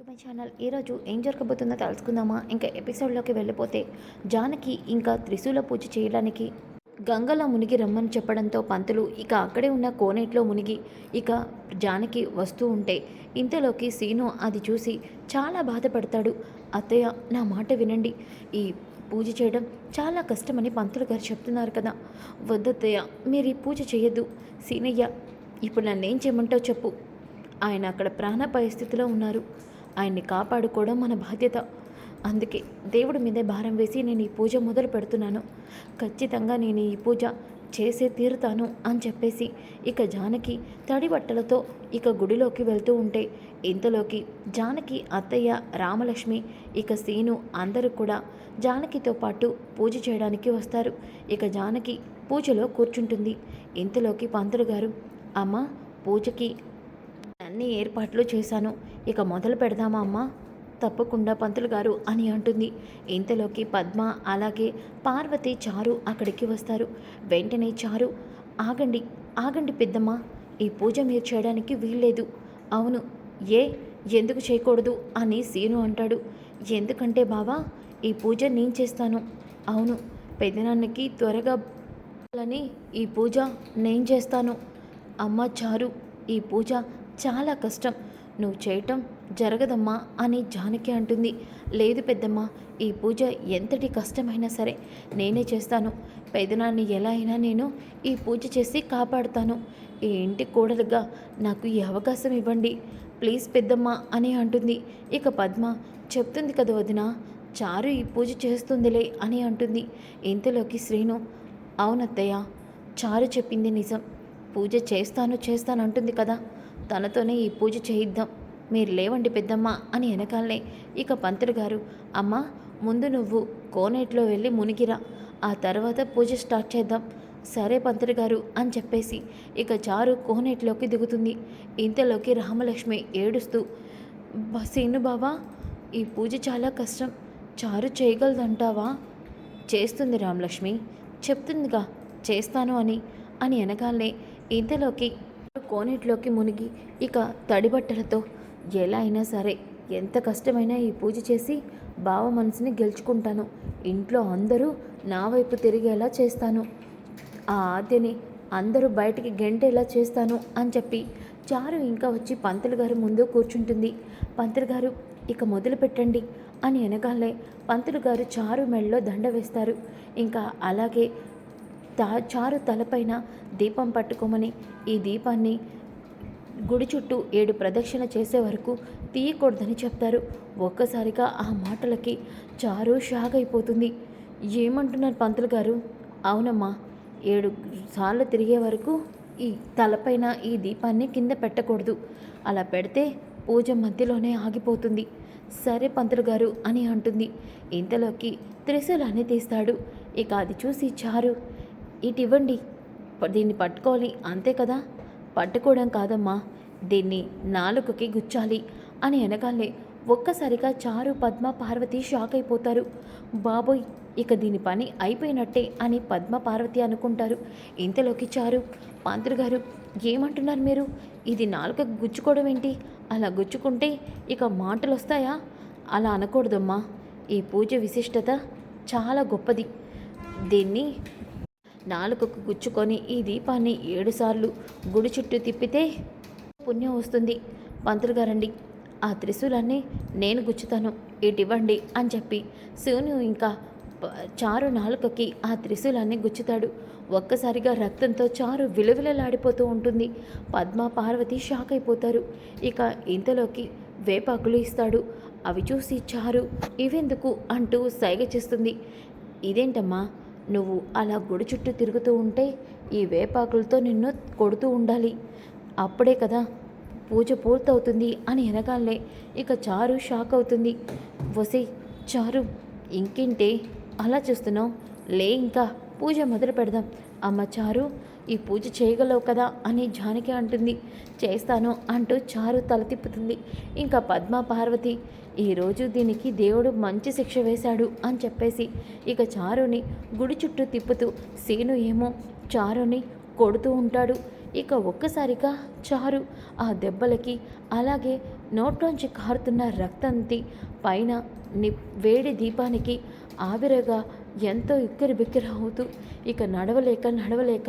To my channel ఈరోజు ఏం జరగబోతుందో తెలుసుకుందామా? ఇంకా ఎపిసోడ్లోకి వెళ్ళిపోతే జానకి ఇంకా త్రిశూల పూజ చేయడానికి గంగలో మునిగి రమ్మని చెప్పడంతో పంతులు ఇక అక్కడే ఉన్న కోనేట్లో మునిగి ఇక జానకి వస్తూ ఉంటే ఇంతలోకి సీను అది చూసి చాలా బాధపడతాడు. అత్తయ్య నా మాట వినండి. ఈ పూజ చేయడం చాలా కష్టమని పంతులు గారు చెప్తున్నారు కదా. వద్దత్తయ్య మీరు ఈ పూజ చేయొద్దు. సీనయ్య ఇప్పుడు నన్నేం చేయమంటావు చెప్పు. ఆయన అక్కడ ప్రాణాపాయ స్థితిలో ఉన్నారు. ఆయన్ని కాపాడుకోవడం మన బాధ్యత. అందుకే దేవుడి మీదే భారం వేసి నేను ఈ పూజ మొదలు పెడుతున్నాను. ఖచ్చితంగా నేను ఈ పూజ చేసే తీరుతాను అని చెప్పేసి ఇక జానకి తడి బట్టలతో ఇక గుడిలోకి వెళ్తూ ఉంటే ఇంతలోకి జానకి అత్తయ్య రామలక్ష్మి ఇక సీను అందరూ కూడా జానకితో పాటు పూజ చేయడానికి వస్తారు. ఇక జానకి పూజలో కూర్చుంటుంది. ఇంతలోకి పంతులు గారు అమ్మ పూజకి అన్ని ఏర్పాట్లు చేశాను. ఇక మొదలు పెడదామా అమ్మా? తప్పకుండా పంతులు గారు అని అంటుంది. ఇంతలోకి పద్మ అలాగే పార్వతి చారు అక్కడికి వస్తారు. వెంటనే చారు ఆగండి ఆగండి పెద్దమ్మ. ఈ పూజ మీరు చేయడానికి వీల్లేదు. అవును ఏ ఎందుకు చేయకూడదు? అని సీను అంటాడు. ఎందుకంటే బావా ఈ పూజ నేను చేస్తాను. అవును పెద్దనాన్నకి త్వరగా అని ఈ పూజ నేను చేస్తాను. అమ్మ చారు ఈ పూజ చాలా కష్టం. నువ్వు చేయటం జరగదమ్మా అని జానకి అంటుంది. లేదు పెద్దమ్మ ఈ పూజ ఎంతటి కష్టమైనా సరే నేనే చేస్తాను. పెదనాన్ని ఎలా అయినా నేను ఈ పూజ చేసి కాపాడుతాను. ఈ ఇంటి కోడలుగా నాకు ఈ అవకాశం ఇవ్వండి. ప్లీజ్ పెద్దమ్మ అని అంటుంది. ఇక పద్మ చెప్తుంది కదా వదిన చారు ఈ పూజ చేస్తుందిలే అని అంటుంది. ఇంతలోకి శ్రీను అవునత్తయ్య చారు చెప్పింది నిజం. పూజ చేస్తాను చేస్తాను అంటుంది కదా. తనతోనే ఈ పూజ చేయిద్దాం. మీరు లేవండి పెద్దమ్మ అని వెనకాలనే. ఇక పంతులు గారు అమ్మ ముందు నువ్వు కోనేట్లో వెళ్ళి మునిగిరా. ఆ తర్వాత పూజ స్టార్ట్ చేద్దాం. సరే పంతులు గారు అని చెప్పేసి ఇక చారు కోనేట్లోకి దిగుతుంది. ఇంతలోకి రామలక్ష్మి ఏడుస్తూ సీను బావా ఈ పూజ చాలా కష్టం. చారు చేయగలదంటావా? చేస్తుంది రామలక్ష్మి. చెప్తుందిగా చేస్తాను అని అని వెనకాలనే ఇంతలోకి కోనేటిలోకి మునిగి ఇక తడిబట్టలతో ఎలా అయినా సరే ఎంత కష్టమైనా ఈ పూజ చేసి బావ మనసుని గెలుచుకుంటాను. ఇంట్లో అందరూ నా వైపు తిరిగేలా చేస్తాను. ఆ ఆద్యని అందరూ బయటికి గెంటేలా చేస్తాను అని చెప్పి చారు ఇంకా వచ్చి పంతులు గారు ముందు కూర్చుంటుంది. పంతులు గారు ఇక మొదలు పెట్టండి అని వెనకాలే పంతులు గారు చారు మెడలో దండ వేస్తారు. ఇంకా అలాగే తా చారు తలపైన దీపం పట్టుకోమని ఈ దీపాన్ని గుడి చుట్టూ ఏడు ప్రదక్షిణ చేసే వరకు తీయకూడదని చెప్తారు. ఒక్కసారిగా ఆ మాటలకి చారు షాక్ అయిపోతుంది ఏమంటున్నారు పంతులు గారు? అవునమ్మా. ఏడు సార్లు తిరిగే వరకు ఈ తలపైన ఈ దీపాన్ని కింద పెట్టకూడదు. అలా పెడితే పూజ మధ్యలోనే ఆగిపోతుంది. సరే పంతులు గారు అని అంటుంది. ఇంతలోకి త్రిశూలాన్ని తీస్తాడు. ఇక అది చూసి చారు ఇటు ఇవ్వండి దీన్ని పట్టుకోవాలి. అంతే కదా? పట్టుకోవడం కాదమ్మా. దీన్ని నాలుకకి గుచ్చాలి అని వెనకాలే ఒక్కసారిగా చారు పద్మ పార్వతి షాక్ అయిపోతారు. బాబోయ్ ఇక దీని పని అయిపోయినట్టే అని పద్మ పార్వతి అనుకుంటారు. ఇంతలోకి చారు పాంతులు గారు ఏమంటున్నారు మీరు? ఇది నాలుక గుచ్చుకోవడం ఏంటి? అలా గుచ్చుకుంటే ఇక మాటలు వస్తాయా అలా అనకూడదమ్మా. ఈ పూజ విశిష్టత చాలా గొప్పది. దీన్ని నాలుకకు గుచ్చుకొని ఈ దీపాన్ని ఏడుసార్లు గుడి చుట్టూ తిప్పితే పుణ్యం వస్తుంది. పంతులు గారండి ఆ త్రిశూలాన్ని నేను గుచ్చుతాను. ఇటివ్వండి అని చెప్పి శివుని ఇంకా చారు నాలుకకి ఆ త్రిశూలాన్ని గుచ్చుతాడు. ఒక్కసారిగా రక్తంతో చారు విలవిలలాడిపోతూ ఉంటుంది. పద్మ పార్వతి షాక్ అయిపోతారు. ఇక ఇంతలోకి వేపాకులు ఇస్తాడు. అవి చూసి చారు ఇవెందుకు? అంటూ సైగ చేస్తుంది. ఇదేంటమ్మా? నువ్వు అలా గుడి చుట్టూ తిరుగుతూ ఉంటే ఈ వేపాకులతో నిన్ను కొడుతూ ఉండాలి. అప్పుడే కదా పూజ పూర్తవుతుంది అని వెనకాలనే ఇక చారు షాక్ అవుతుంది. వసే చారు ఇంకేంటే అలా చూస్తున్నావు? లే ఇంకా పూజ మొదలు పెడదాం అమ్మ చారు ఈ పూజ చేయగలవు కదా అని జానకి అంటుంది. చేస్తాను అంటూ చారు తల తిప్పుతుంది. ఇంకా పద్మ పార్వతి ఈరోజు దీనికి దేవుడు మంచి శిక్ష వేశాడు అని చెప్పేసి ఇక చారుని గుడి చుట్టూ తిప్పుతూ సీను ఏమో చారుని కొడుతూ ఉంటాడు. ఇక ఒక్కసారిగా చారు ఆ దెబ్బలకి అలాగే నోట్లోంచి కారుతున్న రక్తంతి పైన ని వేడి దీపానికి ఆవిరగా ఎంతో ఇక్కిరి బిక్కిరి అవుతూ ఇక నడవలేక నడవలేక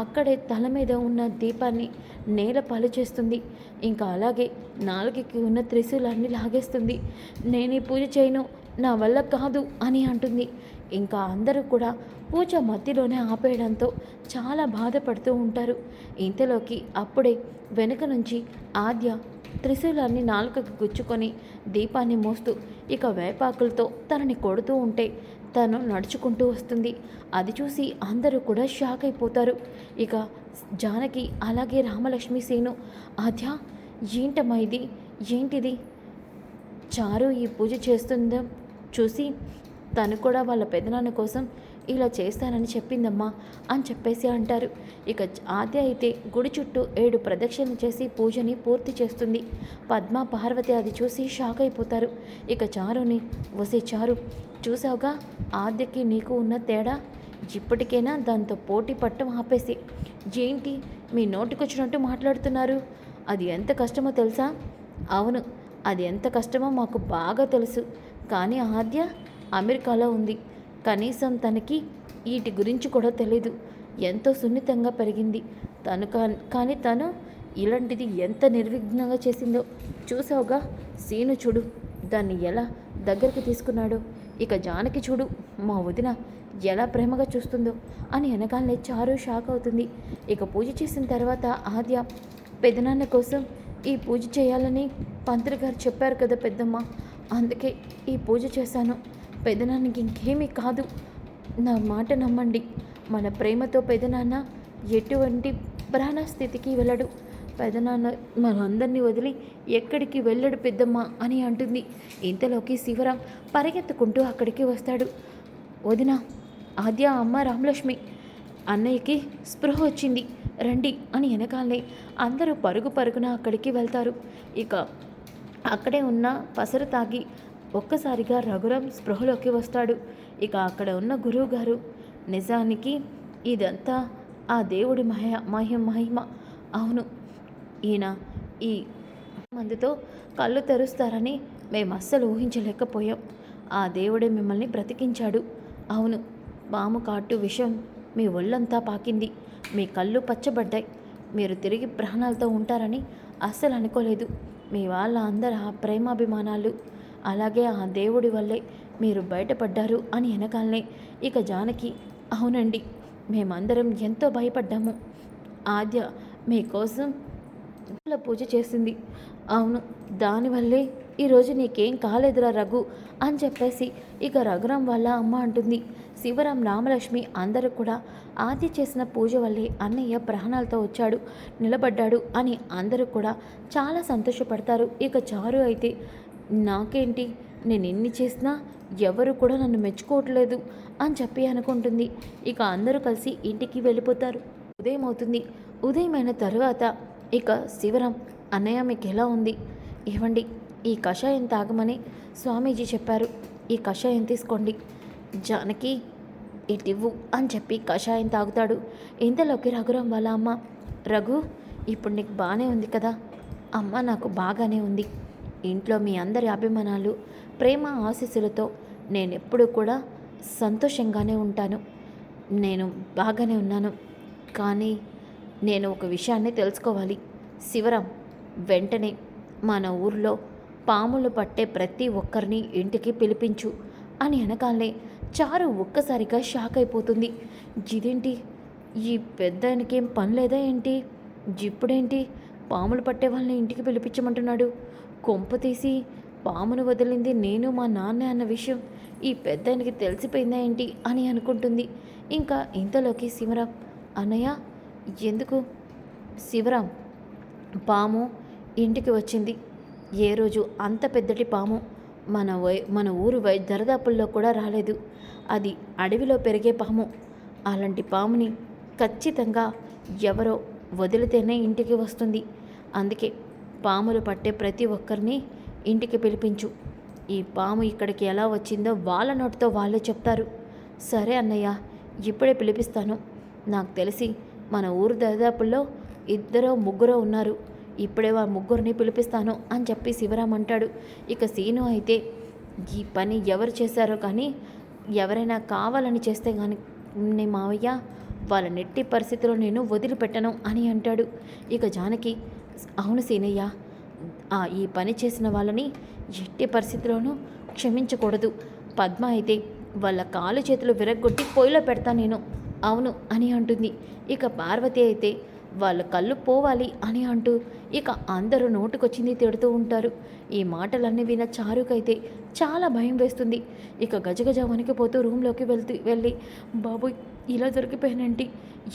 అక్కడే తల మీద ఉన్న దీపాన్ని నేల పాలు చేస్తుంది. ఇంకా అలాగే నాలుగకి ఉన్న త్రిశూలాన్ని లాగేస్తుంది. నేను ఈ పూజ చేయను నా వల్ల కాదు అని అంటుంది. ఇంకా అందరూ కూడా పూజ మధ్యలోనే ఆపేయడంతో చాలా బాధపడుతూ ఉంటారు. ఇంతలోకి అప్పుడే వెనుక నుంచి ఆద్య త్రిశూలాన్ని నాలుకకి గుచ్చుకొని దీపాన్ని మోస్తూ ఇక వేపాకులతో తనని కొడుతూ ఉంటే తను నడుచుకుంటూ వస్తుంది. అది చూసి అందరూ కూడా షాక్ అయిపోతారు. ఇక జానకి అలాగే రామలక్ష్మి సీను ఆద్య ఏంటమ్మా ఇది? ఏంటిది? చారు ఈ పూజ చేస్తుందో చూసి తను కూడా వాళ్ళ పెదనాన్న కోసం ఇలా చేస్తానని చెప్పిందమ్మా అని చెప్పేసి అంటారు. ఇక ఆద్య అయితే గుడి చుట్టూ ఏడు ప్రదక్షిణలు చేసి పూజని పూర్తి చేస్తుంది. పద్మ పార్వతి అది చూసి షాక్ అయిపోతారు. ఇక చారుని వసే చారు చూసావుగా? ఆద్యకి నీకు ఉన్న తేడా? ఇప్పటికైనా దాంతో పోటీ పట్టం ఆపేసి ఏంటి మీ నోటికొచ్చినట్టు మాట్లాడుతున్నారు. అది ఎంత కష్టమో తెలుసా? అవును అది ఎంత కష్టమో మాకు బాగా తెలుసు. కానీ ఆద్య అమెరికాలో ఉంది. కనీసం తనకి వీటి గురించి కూడా తెలీదు. ఎంతో సున్నితంగా పెరిగింది. తను కా- కానీ తను ఇలాంటిది ఎంత నిర్విఘ్నంగా చేసిందో చూసావుగా? సీను చూడు దాన్ని ఎలా దగ్గరికి తీసుకున్నాడో? ఇక జానకి చూడు మా వదిన ఎలా ప్రేమగా చూస్తుందో అని అనగానే చారు షాక్ అవుతుంది. ఇక పూజ చేసిన తర్వాత ఆద్య పెదనాన్న కోసం ఈ పూజ చేయాలని పంతులు గారు చెప్పారు కదా పెద్దమ్మ. అందుకే ఈ పూజ చేశాను. పెదనాన్నకి ఇంకేమీ కాదు. నా మాట నమ్మండి. మన ప్రేమతో పెదనాన్న ఎటువంటి ప్రాణ స్థితికి వెళ్ళడు. పెదనాన్న మనందరినీ వదిలి ఎక్కడికి వెళ్ళడు పెద్దమ్మ అని అంటుంది. ఇంతలోకి శివరాం పరిగెత్తుకుంటూ అక్కడికి వస్తాడు. వదిన ఆద్య అమ్మ రామలక్ష్మి అన్నయ్యకి స్పృహ వచ్చింది. రండి అని వెనకాలే అందరూ పరుగు పరుగున అక్కడికి వెళ్తారు. ఇక అక్కడే ఉన్న పసరు తాగి ఒక్కసారిగా రఘురాం స్పృహలోకి వస్తాడు. ఇక అక్కడ ఉన్న గురువు గారు నిజానికి ఇదంతా ఆ దేవుడి మహ మహిమ మహిమ. అవును ఈయన ఈ మందుతో కళ్ళు తెరుస్తారని మేము అస్సలు ఊహించలేకపోయాం. ఆ దేవుడే మిమ్మల్ని బ్రతికించాడు. అవును పాము కాటు విషం మీ ఒళ్ళంతా పాకింది. మీ కళ్ళు పచ్చబడ్డాయి. మీరు తిరిగి ప్రాణాలతో ఉంటారని అస్సలు అనుకోలేదు. మీ వాళ్ళ అందరు ఆ ప్రేమాభిమానాలు. అలాగే ఆ దేవుడి వల్లే మీరు బయటపడ్డారు అని వెనకాలనే ఇక జానకి అవునండి మేమందరం ఎంతో భయపడ్డాము. ఆద్య మీకోసం అలా పూజ చేసింది. అవును దానివల్లే ఈరోజు నీకేం కాలేదురా రఘు అని చెప్పేసి ఇక రఘురాం వాళ్ళ అమ్మ అంటుంది. శివరాం రామలక్ష్మి అందరూ కూడా ఆది చేసిన పూజ వల్లే అన్నయ్య ప్రాణాలతో వచ్చాడు నిలబడ్డాడు అని అందరూ కూడా చాలా సంతోషపడతారు. ఇక చారు అయితే నాకేంటి నేను ఎన్ని చేసినా ఎవరు కూడా నన్ను మెచ్చుకోవట్లేదు అని చెప్పి అనుకుంటుంది. ఇక అందరూ కలిసి ఇంటికి వెళ్ళిపోతారు. ఉదయం అవుతుంది ఉదయమైన తర్వాత ఇక శివరాం అన్నయ్య మీకు ఎలా ఉంది? ఇవ్వండి ఈ కషాయం తాగమని స్వామీజీ చెప్పారు. ఈ కషాయం తీసుకోండి. జానకి ఇటివ్వు అని చెప్పి కషాయం తాగుతాడు. ఇంతలోకి రఘురాం వాళ్ళ అమ్మ రఘు ఇప్పుడు నీకు బాగానే ఉంది కదా? అమ్మ నాకు బాగానే ఉంది. ఇంట్లో మీ అందరి అభిమానాలు ప్రేమ ఆశీస్సులతో నేను ఎప్పుడూ కూడా సంతోషంగానే ఉంటాను. నేను బాగానే ఉన్నాను. కానీ నేను ఒక విషయాన్ని తెలుసుకోవాలి. శివరాం వెంటనే మన ఊర్లో పాములు పట్టే ప్రతి ఒక్కరిని ఇంటికి పిలిపించు అని అనగానే చారు ఒక్కసారిగా షాక్ అయిపోతుంది. ఇదేంటి? ఈ పెద్దాయనకేం పని లేదా ఏంటి? ఇప్పుడేంటి? పాములు పట్టే వాళ్ళని ఇంటికి పిలిపించమంటున్నాడు. కొంప తీసి పామును వదిలింది నేను మా నాన్న అన్న విషయం ఈ పెద్దాయనకి తెలిసిపోయిందా ఏంటి? అని అనుకుంటుంది. ఇంకా ఇంతలోకి శివరాం అన్నయ్య ఎందుకు? శివరాం పాము ఇంటికి వచ్చింది. ఏ రోజు అంత పెద్దటి పాము మన వై మన ఊరు వై దరదాపుల్లో కూడా రాలేదు. అది అడవిలో పెరిగే పాము. అలాంటి పాముని ఖచ్చితంగా ఎవరో వదిలితేనే ఇంటికి వస్తుంది. అందుకే పాములు పట్టే ప్రతి ఒక్కరిని ఇంటికి పిలిపించు. ఈ పాము ఇక్కడికి ఎలా వచ్చిందో వాళ్ళ నోటితో వాళ్ళే చెప్తారు. సరే అన్నయ్య ఇప్పుడే పిలిపిస్తాను. నాకు తెలిసి మన ఊరు దరిదాపుల్లో ఇద్దరో ముగ్గురో ఉన్నారు. ఇప్పుడే ఆ ముగ్గురిని పిలిపిస్తాను అని చెప్పి శివరాం అంటాడు. ఇక సీను అయితే ఈ పని ఎవరు చేశారో కానీ ఎవరైనా కావాలని చేస్తే కానీ నే మావయ్య వాళ్ళ నెట్టి పరిస్థితిలో నేను వదిలిపెట్టను అని అంటాడు. ఇక జానకి అవును సీనయ్య ఆ ఈ పని చేసిన వాళ్ళని ఎట్టి పరిస్థితిలోనూ క్షమించకూడదు. పద్మ అయితే వాళ్ళ కాలు చేతులు విరగ్గొట్టి పొయ్యిలో పెడతా నేను. అవును అని అంటుంది. ఇక పార్వతి అయితే వాళ్ళ కళ్ళు పోవాలి అని అంటూ ఇక అందరూ నోటుకొచ్చింది తిడుతూ ఉంటారు. ఈ మాటలన్నీ విన్న చారుకైతే చాలా భయం వేస్తుంది. ఇక గజగజ వణికిపోతూ రూమ్లోకి వెళ్తూ వెళ్ళి బాబు ఇలా దొరికిపోయానంటి.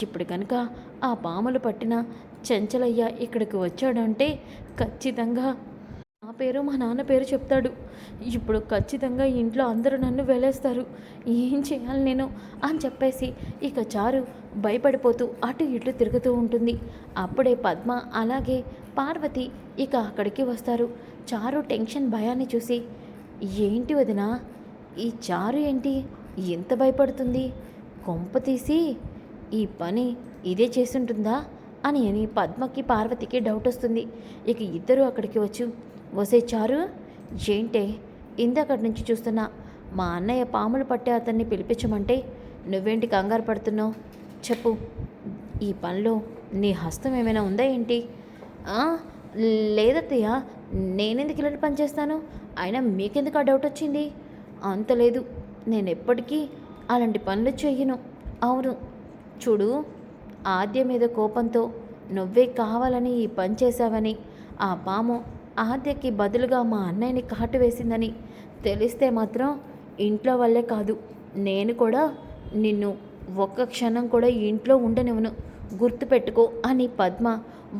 ఇప్పుడు కనుక ఆ పాములు పట్టిన చెంచలయ్య ఇక్కడికి వచ్చాడంటే ఖచ్చితంగా నా పేరు మా నాన్న పేరు చెప్తాడు. ఇప్పుడు ఖచ్చితంగా ఇంట్లో అందరూ నన్ను వెళ్ళేస్తారు ఏం చేయాలి నేను? అని చెప్పేసి ఇక చారు భయపడిపోతూ అటు ఇటు తిరుగుతూ ఉంటుంది. అప్పుడే పద్మ అలాగే పార్వతి ఇక అక్కడికి వస్తారు. చారు టెన్షన్ భయాన్ని చూసి ఏంటి వదినా? ఈ చారు ఏంటి? ఎంత భయపడుతుంది? కొంప తీసి ఈ పని ఇదే చేస్తుంటుందా? అని అని పద్మకి పార్వతికి డౌట్ వస్తుంది. ఇక ఇద్దరు అక్కడికి వచ్చి. వసే చారు ఏంటే? ఇందాకటి నుంచి చూస్తున్నా మా అన్నయ్య పాములు పట్టే అతన్ని పిలిపించమంటే నువ్వేంటి కంగారు పడుతున్నావు? చెప్పు. ఈ పనిలో నీ హస్తం ఏమైనా ఉందా ఏంటి? లేదత్తయ్య నేనెందుకు ఇలాంటి పని చేస్తాను? అయినా మీకెందుకు ఆ డౌట్ వచ్చింది? అంత లేదు. నేను ఎప్పటికీ అలాంటి పనులు చెయ్యను. అవును. చూడు ఆద్య మీద కోపంతో నువ్వే కావాలని ఈ పని చేశావని ఆ పాము ఆద్యకి బదులుగా మా అన్నయ్యని కాటు వేసిందని. తెలిస్తే మాత్రం ఇంట్లో వల్లే కాదు నేను కూడా నిన్ను ఒక్క క్షణం కూడా ఇంట్లో ఉండనివ్వను. గుర్తుపెట్టుకో అని పద్మ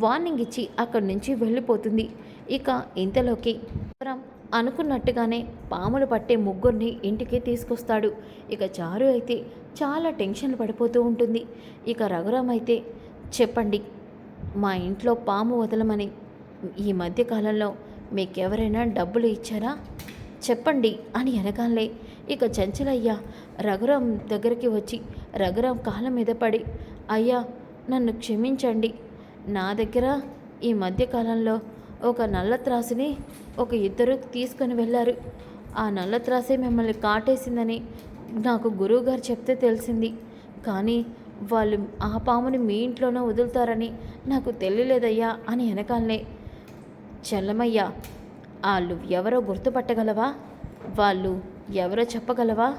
వార్నింగ్ ఇచ్చి అక్కడి నుంచి వెళ్ళిపోతుంది. ఇక ఇంతలోకి అనుకున్నట్టుగానే పాములు పట్టే ముగ్గురిని ఇంటికి తీసుకొస్తాడు. ఇక చారు అయితే చాలా టెన్షన్ పడిపోతూ ఉంటుంది. ఇక రఘురామ్ అయితే చెప్పండి మా ఇంట్లో పాము వదలమని ఈ మధ్యకాలంలో మీకెవరైనా డబ్బులు ఇచ్చారా? చెప్పండి అని అనగానే ఇక చంచలయ్య రఘురాం దగ్గరికి వచ్చి రఘురాం కాళ్ళ మీద పడి అయ్యా నన్ను క్షమించండి. నా దగ్గర ఈ మధ్యకాలంలో ఒక నల్ల త్రాసుని ఒక ఇద్దరు తీసుకొని వెళ్ళారు. ఆ నల్ల త్రాసే మిమ్మల్ని కాటేసిందని నాకు గురువుగారు చెప్తే తెలిసింది. కానీ వాళ్ళు ఆ పాముని మీ ఇంట్లోనే వదులుతారని నాకు తెలియలేదయ్యా అని వెనకాలనే చల్లమయ్య వాళ్ళు ఎవరో గుర్తుపట్టగలవా? వాళ్ళు ఎవరో చెప్పగలవా?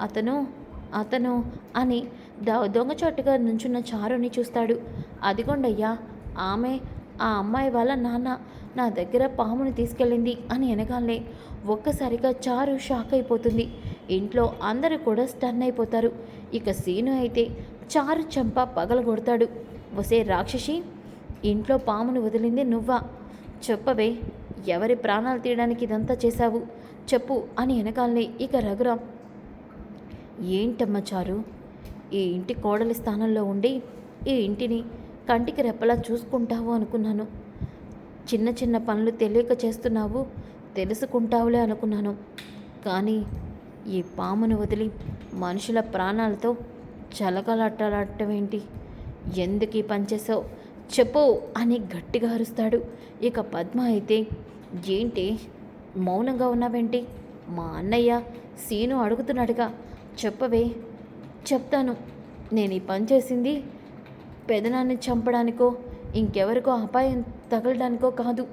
అతను అతను అని దొంగ దొంగచాటుగా నుంచున్న చారుని చూస్తాడు. అదిగోండయ్యా ఆమె ఆ అమ్మాయి వాళ్ళ నాన్న నా దగ్గర పాముని తీసుకెళ్ళింది అని అనగానే ఒక్కసారిగా చారు షాక్ అయిపోతుంది. ఇంట్లో అందరూ కూడా స్టన్ అయిపోతారు. ఇక సీను అయితే చారు చంప పగలగొడతాడు. వసే రాక్షసి ఇంట్లో పామును వదిలింది నువ్వా? చెప్పవే ఎవరి ప్రాణాలు తీయడానికి ఇదంతా చేశావు? చెప్పు అని వెనకాలనే ఇక రఘురాం. ఏంటమ్మా చారు? ఈ ఇంటి కోడలి స్థానంలో ఉండి ఈ ఇంటిని కంటికి రెప్పలా చూసుకుంటావు అనుకున్నాను. చిన్న చిన్న పనులు తెలియక చేస్తున్నావు తెలుసుకుంటావులే అనుకున్నాను. కానీ ఈ పామును వదిలి మనుషుల ప్రాణాలతో చలకలాటలాడటం ఏంటి ఎందుకు ఈ పని చేసావు చెప్పు అని గట్టిగా అరుస్తాడు. ఇక పద్మ అయితే ఏంటి? మౌనంగా ఉన్నావేంటి? మా అన్నయ్య సీను అడుగుతున్నాడుగా. చెప్పవే చెప్తాను. నేను ఈ పని చేసింది పెదనాన్ని చంపడానికో ఇంకెవరికో అపాయం తగలడానికో కాదు.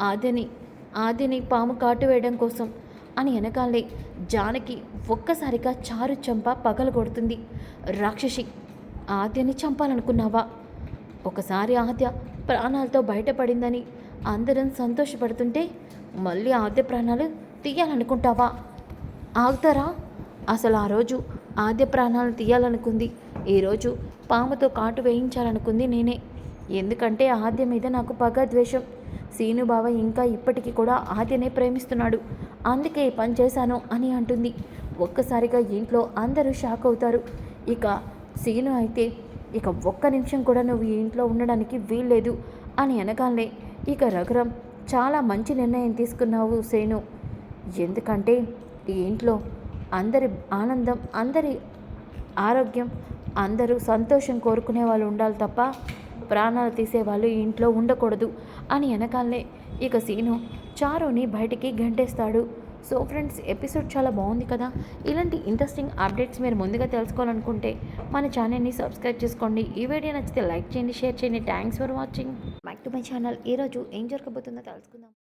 ఆద్యని ఆద్యని పాము కాటు వేయడం కోసం అని వెనకాలే జానకి ఒక్కసారిగా చారు చంప పగలగొడుతుంది. రాక్షసి ఆద్యని చంపాలనుకున్నావా? ఒకసారి ఆద్య ప్రాణాలతో బయటపడిందని అందరం సంతోషపడుతుంటే మళ్ళీ ఆద్య ప్రాణాలు తీయాలనుకుంటావా? ఆగుతారా? అసలు ఆ రోజు ఆద్య ప్రాణాలు తీయాలనుకుంది. ఈరోజు పాముతో కాటు వేయించాలనుకుంది నేనే. ఎందుకంటే ఆద్య మీద నాకు పగ ద్వేషం. సీనుబావ ఇంకా ఇప్పటికీ కూడా ఆద్యనే ప్రేమిస్తున్నాడు. అందుకే ఈ పని చేశాను అని అంటుంది. ఒక్కసారిగా ఇంట్లో అందరూ షాక్ అవుతారు. ఇక సీను అయితే ఇక ఒక్క నిమిషం కూడా నువ్వు ఈ ఇంట్లో ఉండడానికి వీల్లేదు అని అనగానే ఇక రఘురం చాలా మంచి నిర్ణయం తీసుకున్నావు సేను ఎందుకంటే ఈ ఇంట్లో అందరి ఆనందం అందరి ఆరోగ్యం అందరూ సంతోషం కోరుకునే వాళ్ళు ఉండాలి తప్ప ప్రాణాలు తీసేవాళ్ళు ఈ ఇంట్లో ఉండకూడదు అని వెనకాలనే ఇక సీను చారుని బయటికి గంటేస్తాడు. సో ఫ్రెండ్స్ ఎపిసోడ్ చాలా బాగుంది కదా? ఇలాంటి ఇంట్రెస్టింగ్ అప్డేట్స్ మీరు ముందుగా తెలుసుకోవాలనుకుంటే మన ఛానల్ని సబ్స్క్రైబ్ చేసుకోండి. ఈ వీడియో నచ్చితే లైక్ చేయండి షేర్ చేయండి. Thanks for watching back to my channel ఈరోజు ఏం జరగబోతుందో తెలుసుకుందాం.